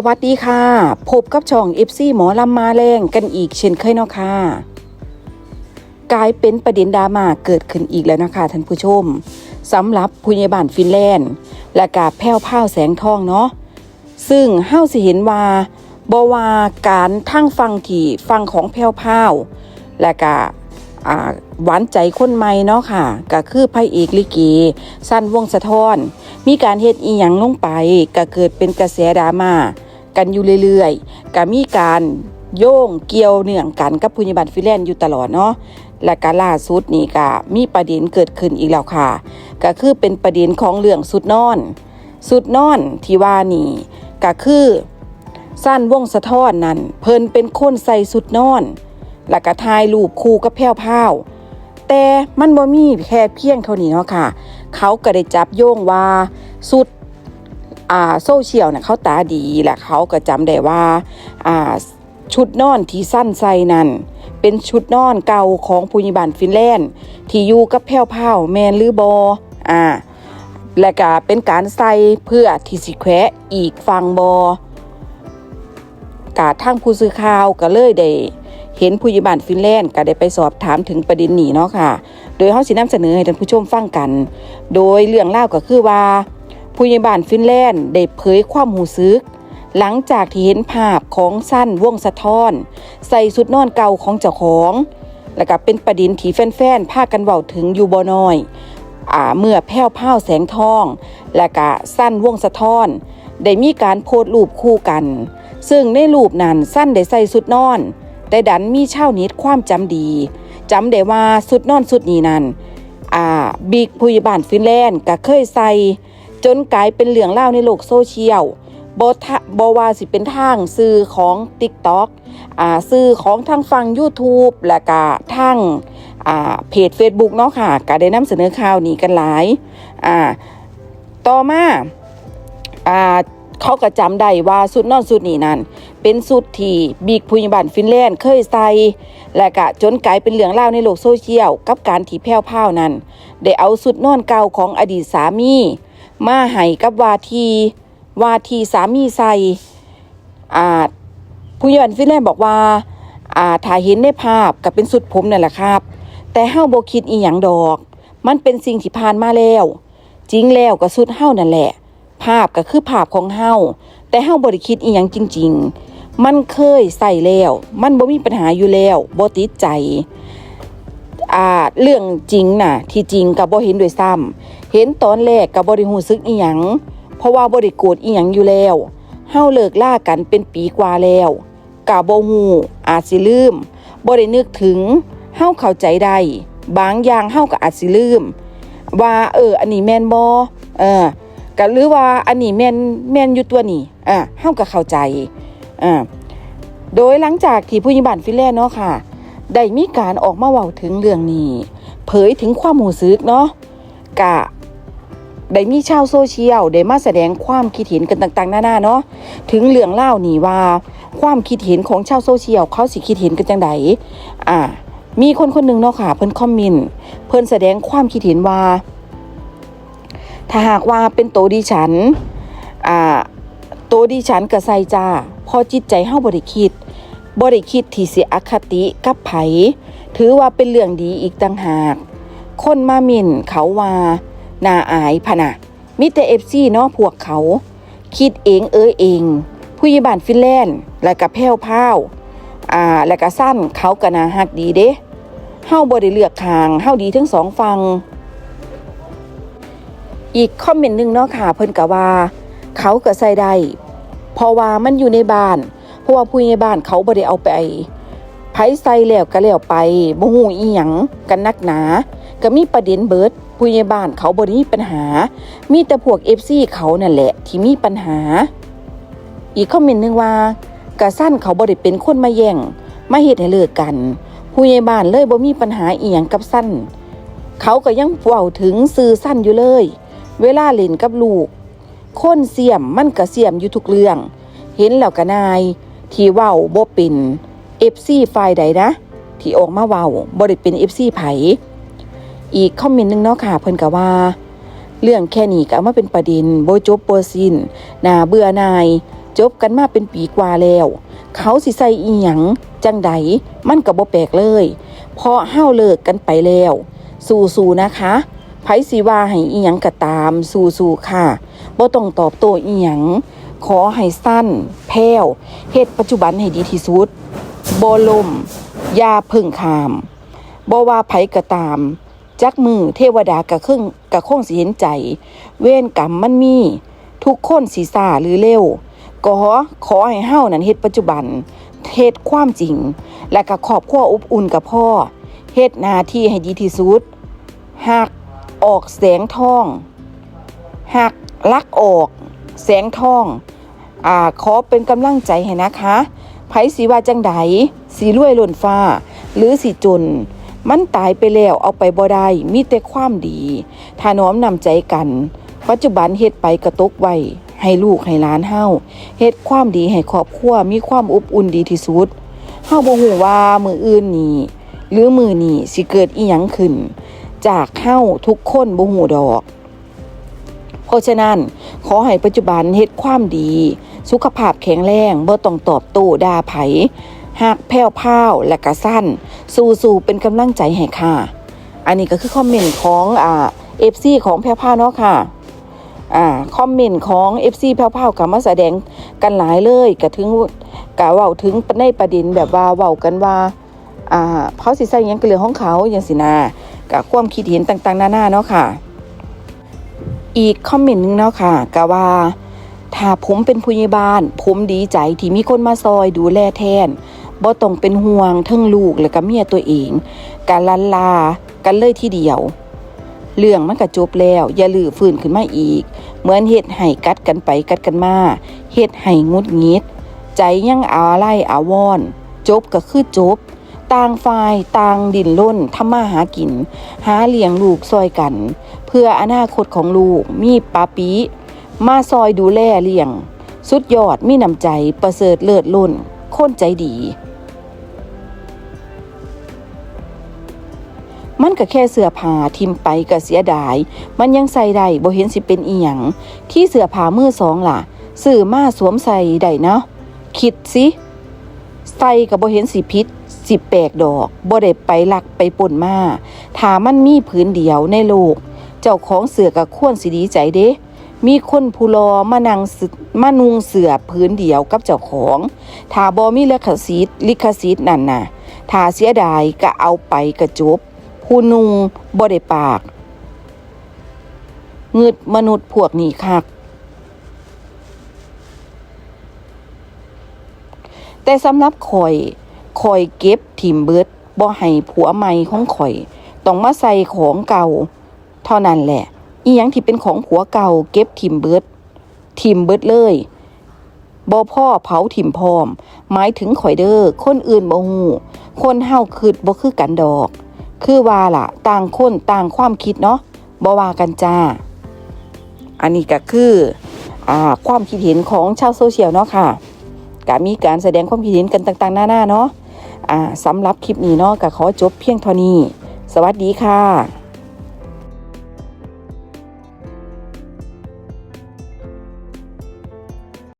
สวัสดีค่ะ พบกับช่อง FC หมอลำมาแรงกันอีกเช่นเคยเนาะค่ะกลายเป็นประเด็นดราม่าเกิดขึ้นอีกแล้วนะคะท่านผู้ชมสำหรับผู้ใหญ่บ้านฟินแลนด์ และกาแพ้วพ้าวแสงทองเนาะซึ่งเฮาสิเห็นว่าบวาการทั้งฟังที่ฟังของแพ้วพ้าวและกาหวานใจคนใหม่เนาะค่ะ ก็คือพระเอกลิเกสั้นวงสะท้อน มีการเฮ็ดอีหยังลงไปก็เกิดเป็นกระแสดราม่า กันอยู่เรื่อยๆก็มีการโยงเกี่ยวเนื่องกันกับผู้ใหญ่บ้านฟิแลนด์อยู่ตลอดเนาะและก็ล่าสุดนี่ก็มีประเด็นเกิดขึ้นอีกแล้วค่ะ ก็คือเป็นประเด็นของเรื่องสุดนอน สุดนอนที่ว่านี่ก็คือสั้นวงสะท้อนนั่นเพิ่นเป็นคนใส่สุดนอน แล้วก็ถ่ายรูปคู่กับแพ้วพาวแต่มันบ่มีแค่เพียงเท่านี้เนาะค่ะ เขาก็ได้จับโยงว่าสุด อ่าโซเชียลน่ะเขาตาดีและเขาก็จำได้ว่าอ่าชุดนอนที่สั้นใส่นั่น เป็นชุดนอนเก่าของผู้ยิบันฟินแลนด์ที่อยู่กับแพ้วพราวแมนหรือบออ่าและก็เป็นการใส่เพื่อที่สิแควะอีกฟังบอกาทางผู้สื่อข่าวก็เลยได้เห็นผู้ยิบันฟินแลนด์ก็ได้ไปสอบถามถึงประเด็นนี้เนาะค่ะ โดยเขาสินำเสนอให้ท่านผู้ชมฟังกัน โดยเรื่องเล่าก็คือว่า ผู้ใหญ่บ้านฟินแลนด์ได้เผยความหูซึก หลังจากที่เห็นภาพของสั้นวงสะท้อน ใส่สุดนอนเก่าของเจ้าของ แล้วก็เป็นประเด็นที่แฟนๆพากันเว้าถึงอยู่บ่น้อยอ่าเมื่อแพ้วพราวแสงทอง และก็สั้นวงสะท้อน ได้มีการโพสต์รูปคู่กัน ซึ่งในรูปนั้นสั้นได้ใส่สุดนอน แต่ดันมีเช่าน็ตความจำดีจำได้ว่าสุดนอนสุดนี้นั้นอ่าบิ๊กผู้ใหญ่บ้านฟินแลนด์ก็เคยใส่ จนกลายเป็นเหลืองเล่าในโลกโซเชียลบทบว่าสิเป็นทางสื่อของ TikTok อ่าสื่อของทางฟัง YouTube และก็ทางอ่าเพจ Facebook เนาะค่ะก็ได้นำเสนอข่าวนี้กันหลายอ่าต่อมาอ่าเขาก็จำได้ว่าสุดนอนสุดนี้นั้นเป็นสุดที่บิ๊กผู้ใหญ่บ้านฟินแลนด์เคยใส่และก็จนกลายเป็นเรื่องเล่าในโลกโซเชียลกับการที่แพ้วพราวนั้นได้เอาสุดนอนเก่าของอดีตสามี มาให้กับวาทีวาทีสามีใส่อ่าผู้ใหญ่บ้านฟินแลนด์บอกว่าอ่าถ่ายเห็นในภาพกับเป็นสุดผมนั่นแหละครับ แต่เฮาโบคิดอีหยังดอก มันเป็นสิ่งที่ผ่านมาแล้ว จริงแล้วก็สุดเฮานั่นแหละ ภาพก็คือภาพของเฮาแต่เฮาบ่ได้คิดอีหยังจริง ๆ มันเคยใส่แล้ว มันบ่มีปัญหาอยู่แล้วบ่ติดใจอ่าเรื่องจริงน่ะ ที่จริงก็บ่เห็นด้วยซ้ำ เห็นตอนแรกก็บ่ได้รู้สึกอีหยังเพราะว่าบ่ได้โกรธอีหยังอยู่แล้วเฮาเลิกล่ากันเป็นปีกว่าแล้วก็บ่ฮู้อาจสิลืมบ่ได้นึกถึงเฮาเข้าใจได้บางอย่างเฮาก็อาจสิลืม ว่าเออ อันนี้แม่นบ่เออก็หรือว่าอันนี้แม่นแม่นอยู่ตัวนี้อ่าเฮาก็เข้าใจอ่าโดยหลังจากที่ผู้ใหญ่บ้านฟิแลนเนาะค่ะ ได้มีการออกมาเว้าถึงเรื่องนี้ เผยถึงความหูซึกเนาะกะ ได้มีชาวโซเชียลได้มาแสดงความคิดเห็นกันต่างๆ หน้านาเนาะถึงเรื่องเล่านี่ว่า ความคิดเห็นของชาวโซเชียลเขาสิคิดเห็นกันจังไดอ่า มีคนคนหนึ่งเนาะค่ะ เพิ่นคอมเมนต์เพิ่นแสดงความคิดเห็นว่า ถ้าหากว่าเป็นโตดิฉัน อ่า โตดิฉันก็ใส่จ้าพอจิตใจเฮาบ่ได้คิดบริคิดที่สิอคติกับไผถือว่าเป็นเรื่องดีอีกต่างหาก คนมาหมินเขาว่า น่าอายพะนะมิแต่เอฟซีเนาะพวกเขา คิดเองเอ้ยเอง ผู้ยิบานฟินแลนด์ และกับแพ้วพราวอ่าและก็สั้นเขาก็น่าฮักดีเด้เฮาบ่ได้เลือกทางเฮาดีทั้งสองฟัง อีกคอมเมนต์หนึงเนาะค่ะเพิ่นก็ว่า เขาก็ใส่ได้เพราะว่ามันอยู่ในบ้าน เพราะว่าผู้ใหญ่บ้านเขาบ่ได้เอาไปไผใส่แล้วก็แล้วไปบ่ฮู้อีหยังกันนักหนา ก็มีประเด็นเบิด ผู้ใหญ่บ้านเขาบ่ได้มีปัญหา มีแต่พวก FC เขานั่นแหละที่มีปัญหา อีกคอมเมนต์หนึงว่ากะสั้นเขาบ่ได้เป็นคนมาแย่งมาเฮ็ดให้เลิกกัน ผู้ใหญ่บ้านเลยบ่มีปัญหาอีหยังกับสั้น เขาก็ยังเว้าถึงซื้อสั้นอยู่เลย เวลาเล่นกับลูก คนเสียมมันก็เสียมอยู่ทุกเรื่อง เห็นแล้วก็นาย ที่เว้าบ่เป็นเอฟซีฝ่ายใดนะ ที่ออกมาเว้าบ่ได้เป็นเอฟซีไผ อีกคอมเมนต์หนึงเนาะค่ะ เพิ่นก็ว่า เรื่องแค่นี้ก็เอามาเป็นประเด็นโบจบบ่สิ้นนาเบื่อนาย จบกันมาเป็นปีกว่าแล้ว เขาสิใส่อีหยังจังใดมันก็บ่แปลกเลยเพราะเฮาเลิกกันไปแล้ว สู้ๆนะคะไผสิว่าให้อีหยังก็ตามสู้ๆค่ะบ่ต้องตอบโต้อีหยังขอให้สั้น แพ้วเฮ็ดปัจจุบันให้ดีที่สุดบ่ลมยาพึ่งขามบ่ว่าไผก็ตาม จักมือเทวดากะครึ่งกะคงสิเห็นใจ เวรกรรมมันมี ทุกคนสิซาหรือเร็วก็ขอให้เฮานั้นเฮ็ดปัจจุบันเฮ็ดความจริง และก็ครอบครัวอบอุ่นกับพ่อเฮ็ดหน้าที่ให้ดีที่สุดหักออกแสงทองหักลักออก แสงทองอ่าขอเป็นกำลังใจให้นะคะไผสีว่าจังใดสีรวยหล่นฟ้า หรือสีจน มันตายไปแล้วเอาไปบ่ได้มีแต่ความดีถ้าน้อมนำใจกัน ปัจจุบันเฮ็ดไปกระตกไว้ให้ลูกให้หลานเฮาเฮ็ดความดีให้ครอบครัวมีความอบอุ่นดีที่สุดเฮาบ่ฮู้ว่ามืออื่นนี่หรือมือนี่สิเกิดอีหยังขึ้น จากเฮาทุกคนบ่ฮู้ดอกเพราะฉะนั้นขอให้ปัจจุบันเฮ็ดความดี สุขภาพแข็งแรงบ่ต้องตอบโต้ด่าไผ หักแผ่วพาวและก็สั้น สู้ๆเป็นกำลังใจให้ค่ะ อันนี้ก็คือคอมเมนต์ของอ่า FC ของแพรวพาวเนาะค่ะอ่าคอมเมนต์ของ FC แพรวพราวก็มาแสดงกันหลายเลยก็ถึงก็เว้าถึงในประเด็นแบบว่าเว้ากันว่าอ่าเขาสิใส่ยังก็เรื่อของเขาอย่างสินะกับความคิดเห็นต่างๆ นานาเนาะค่ะ อีกคอมเมนต์หนึงเนาะค่ะก็ว่าถ้าผมเป็นผู้ใหญ่บ้าน ผมดีใจที่มีคนมาซอยดูแลแทน บ่ต้องเป็นห่วงทั้งลูกและก็เมียตัวเองการลันลากันเลยทีเดียว เรื่องมันก็จบแล้ว อย่าลือฟื้นขึ้นมาอีก เหมือนเฮ็ดให้กัดกันไปกัดกันมาเฮ็ดให้งุดงิด ใจยังอาไล่อาวอน จบก็คือจบ ต่างฝ่ายต่างดินล้นทำมาหากิน หาเลี้ยงลูกซอยกัน เพื่ออนาคตของลูกมีปาปีมาซอยดูแลเลี้ยง สุดยอดมีน้ำใจประเสริฐเลิศล้นคนใจดี มันก็แค่เสื้อผ้าทิมไปก็เสียดาย มันยังใส่ได้บ่เห็นสิเป็นอีหยังที่เสื้อผ้ามือสองล่ะซื้อมาสวมใส่ได้เนาะคิดสิใส่ก็บ่เห็นสิพิษสิแปลกดอกบ่ได้ไปลักไปป่นมาถ้ามันมีผืนเดียวในโลก เจ้าของเสือก็ควรสิดีใจเด้มีคนผู้รอมานั่งมานุงเสือผืนเดียวกับเจ้าของถ้าบ่มีลิขสิทธิ์ลิขสิทธิ์นั่นน่ะถ้าเสียดายก็เอาไปกระจบ ผู้นุงบ่ได้ปากงึดมนุษย์พวกนี้คัก แต่สำหรับข่อยข่อยเก็บถิ่มเบิดบ่ให้ผัวใหม่ของข่อย ต้องมาใส่ของเก่า เท่านั้นแหละ อีหยังที่เป็นของผัวเก่า เก็บถิ่มเบิดถิ่มเบิดเลยบ่พ่อเผาถิ่มพร้อม หมายถึงข่อยเด้อคนอื่นบ่ฮู้คนเฮาคิดบ่คือกันดอก คือว่าล่ะ ต่างคนต่างความคิดเนาะบ่ว่ากันจ้า อันนี้ก็คืออ่าความคิดเห็นของชาวโซเชียลเนาะค่ะก็มีการแสดงความคิดเห็นกันต่างๆ หน้าๆเนาะอ่าสำหรับคลิปนี้เนาะก็ขอจบเพียงเท่านี้ สวัสดีค่ะ